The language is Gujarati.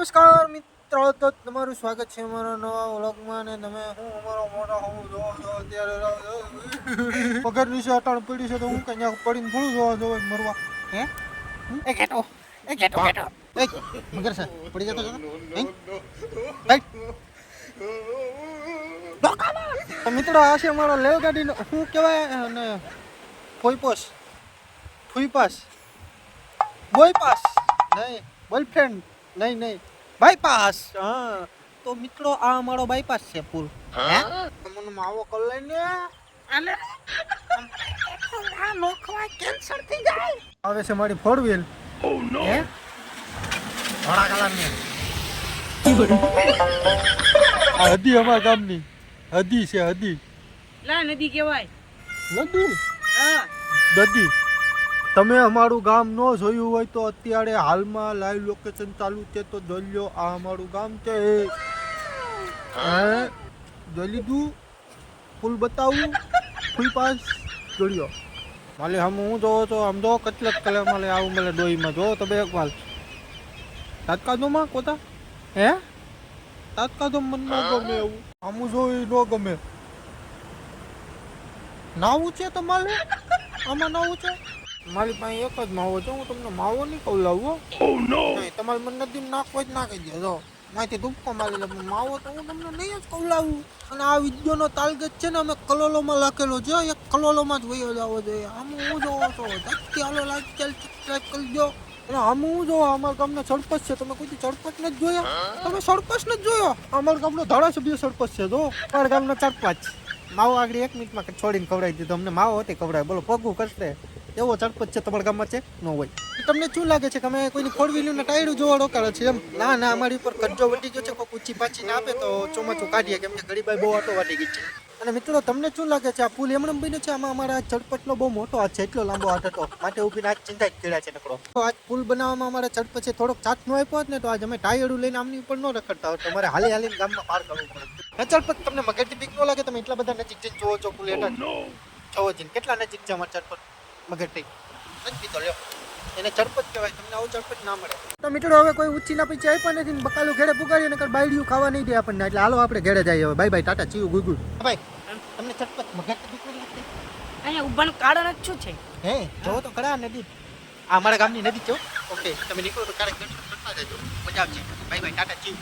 નમસ્કાર મિત્રો તો તમારું સ્વાગત છે અમારા નવા વ્લોગમાં ને તમે હું અમારો મોટો હું જોવો છો અત્યારે. પગાર નીચે અટાણ પડી છે તો હું કઈ પડીને થોડું જોવા જોવા મરવા. હે? એ ઘેટો એ ઘેટો ઘેટો. એ મગર સર પડી જતો જતો મિત્રો આ છે અમારો લેવ ગાડીનો શું કહેવાય અને ફોઈપોસ ફુઈપાસ બોયપાસ નહીં બોયફ્રેન્ડ. નહીં નહીં. બાયપાસ હા. તો મિત્રો આ અમારો બાયપાસ છે પુલ હે? મને માવો કર લઈને આલે. આ નોખવા કેન્સર થઈ જાય. આવે છે મારી ફોર વ્હીલ ઓ નો હે? ધોળા કલરની આ હદી અમારા ગામની. હદી છે હદી. લા નદી કહેવાય. નદી? હા. દદી તમે અમારું ગામ ન જોયું હોય તો અત્યારે હાલમાં લાઈવ લોકેશન ચાલુ છે તો જોઈ આ અમારું ગામ છે. હે? જોઈ લીધું ફૂલ બતાવું? ફૂલ પાસ જોડ્યો માલે હમ હું જોવો તો આમ જો કચલત કલે માલે આવું મળે ડોહીમાં જો તો બે માલ તાત્કાદોમાં કોતા? હે? તાત્કાદો મન ન ગમે એવું આમ જોઈ ન ગમે. નાવું છે તમારે આમાં નાવું છે? મારી પાસે એક જ માવો છે હું તમને માવો નહીં કહું લાવો. તમારી તમારે મને નદી નાખવા જ નાખી દે જો. માહિતી ધૂપકો મારી લે માવો તો હું તમને નહીં જ ખવડાવું અને આ વિડીયોનો તાલગત છે ને અમે કલોલોમાં લખેલો છે એક કલોલોમાં જ વયો જવો જોઈએ આમ હું જોવો છો ધક્કી હાલો લાઈક ચાલ સબસ્ક્રાઈબ કરી દો. અને આમ હું જો અમારા ગામનો સરપંચ છે તમે કોઈ સરપંચ નથી જોયા? તમે સરપંચ નથી જોયો? અમારા ગામનો ધારાસભ્ય સરપંચ છે જો. અમારા ગામનો સરપંચ. માવો આગળ એક મિનિટમાં છોડીને ખવડાવી દીધો અમને માવો હતી ખવડાવે બોલો પગું કરશે. એવો ચડપત છે તમારા ગામમાં છે? ન હોય. તમને શું લાગે છે કે અમે કોઈની ફોર વ્હીલરના ટાયર જોવા રોકાડો છે એમ? ના ના અમારી ઉપર કરજો વટી ગયો છે. કોઈ ઊંચી પાછી ના આપે તો ચોમાચું કાઢીએ કેમ કે ગરીબાઈ બહુ આટો વાટી ગઈ છે. અને મિત્રો તમને શું લાગે છે? આ પુલ એમણે બન્યો છે? આમાં અમારા ચડપટનો બહુ મોટો હાથ છે એટલો લાંબો હાથ હતો. માટે ઊભીને આજ ચિંતા કર્યા છે નકડો તો આજ પુલ બનાવવામાં અમારા ચડપચે થોડોક સાથ ન આપ્યો હોત ને તો આજ અમે ટાયરું લઈને આમની ઉપર ન રખડતા હોત. તમારે હાલી હાલીને ગામમાં પાર કરવું પડે. ચડપટ તમને મગરથી બીક ન લાગે? તમે એટલા બધા નજીક જઈને જોવો છો પુલ હેઠળ? જોવો જઈને. કેટલા નજીક છે અમારા ચડપટ મગરથી નથી પીતો લ્યો. એને ચડપટ કહેવાય તમને આવું ચડપટ ના મળે. તો મિત્રો હવે કોઈ ઉચ્ચી ના પીછે પણ નથી ને બકાલું ઘેડે પુગાડીએ નકર બાયડીયું ખાવા નહીં દે આપણને. એટલે હાલો આપણે ઘેડે જઈએ હવે. બાય બાય ટાટા ચીયું ગુગુ ભાઈ તમને ચટપટ મગરથી દીકરી લાગતી અહીંયા ઉભાનું કારણ જ શું છે? હે જોવો તો ખરા નદી. આ અમારા ગામની નદી છે ઓકે તમે નીકળો તો ક્યારેક દર્શન કરતા જજો. મજા આવશે. By bye Tata ચીવ